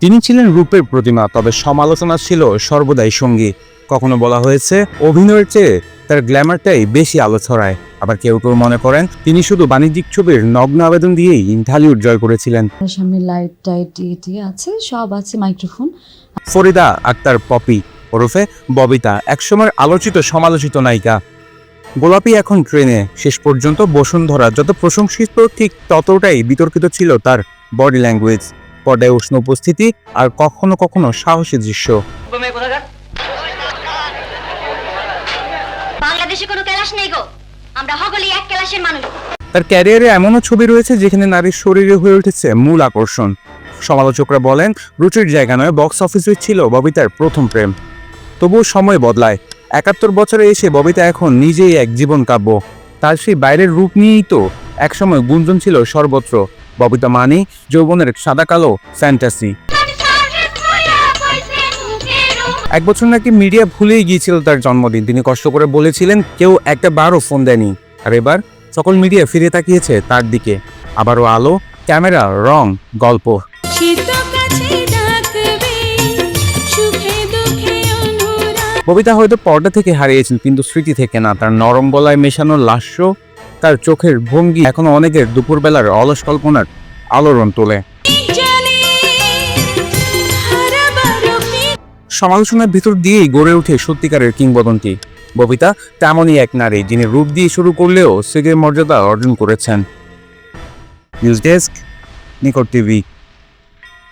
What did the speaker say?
তিনি ছিলেন রূপের প্রতিমা তবে সমালোচনা ছিল সর্বদাই সঙ্গী। কখনো বলা হয়েছে অভিনয়ের চেয়ে তার গ্ল্যামারটাই বেশি আলো ছড়ায় আবার কেউ কেউ মনে করেন তিনি শুধু বাণিজ্যিক ছবির নগ্ন আবেদন দিয়েই ঢালিউড জয় করেছিলেন। সামনে লাইট টাইট ইয়ে আছে সব আছে মাইক্রোফোন। ফরিদা আক্তার পপি ওরফে ববিতা একসময় আলোচিত সমালোচিত নায়িকা। গোলাপি এখন ট্রেনে শেষ পর্যন্ত বসুন্ধরা যত প্রশংসিত ঠিক ততটাই বিতর্কিত ছিল তার বডি ল্যাঙ্গুয়েজ পর্দায় উষ্ণ উপস্থিতি আর কখনো কখনো সাহসী দৃশ্য। বাংলাদেশে কোনো ক্যালাস নেই গো। আমরা হগলি এক ক্যালাসের মানুষ। তার ক্যারিয়ারে এমনও ছবি রয়েছে যেখানে নারীর শরীরে হয়ে উঠেছে মূল আকর্ষণ। সমালোচকরা বলেন রুচির জায়গা নয় বক্স অফিসে ছিল ববিতার প্রথম প্রেম। তবুও সময় বদলায়। একাত্তর বছরে এসে ববিতা এখন নিজেই এক জীবন কাব্য। তার সেই বাইরের রূপ নিয়েই তো একসময় গুঞ্জন ছিল সর্বত্র। ববিতা মানে যৌবনের সাদা কালো ফ্যান্টাসি এক বছর নাকি মিডিয়া ভুলেই গিয়েছিল তার জন্মদিন। তিনি কষ্ট করে বলেছিলেন, কেউ একটা বারও ফোন দেয়নি। আর এবার সকল মিডিয়া ফিরে তাকিয়েছে তার দিকে। আবারও আলো, ক্যামেরা, রং, গল্প। কবিতা হয়তো পর্দা থেকে হারিয়েছেন কিন্তু স্মৃতি থেকে না। তার নরম গলায় মেশানো লাস্য, তার চোখের ভঙ্গি এখনও অনেকের দুপুরবেলার অলস কল্পনার আলোড়ন তোলে। সমালোচনার ভিতর দিয়েই গড়ে ওঠে সত্যিকারের কিংবদন্তি। ববিতা তেমনই এক নারী, যিনি রূপ দিয়ে শুরু করলেও সেগের মর্যাদা অর্জন করেছেন। নিউজ ডেস্ক, নিকট টিভি।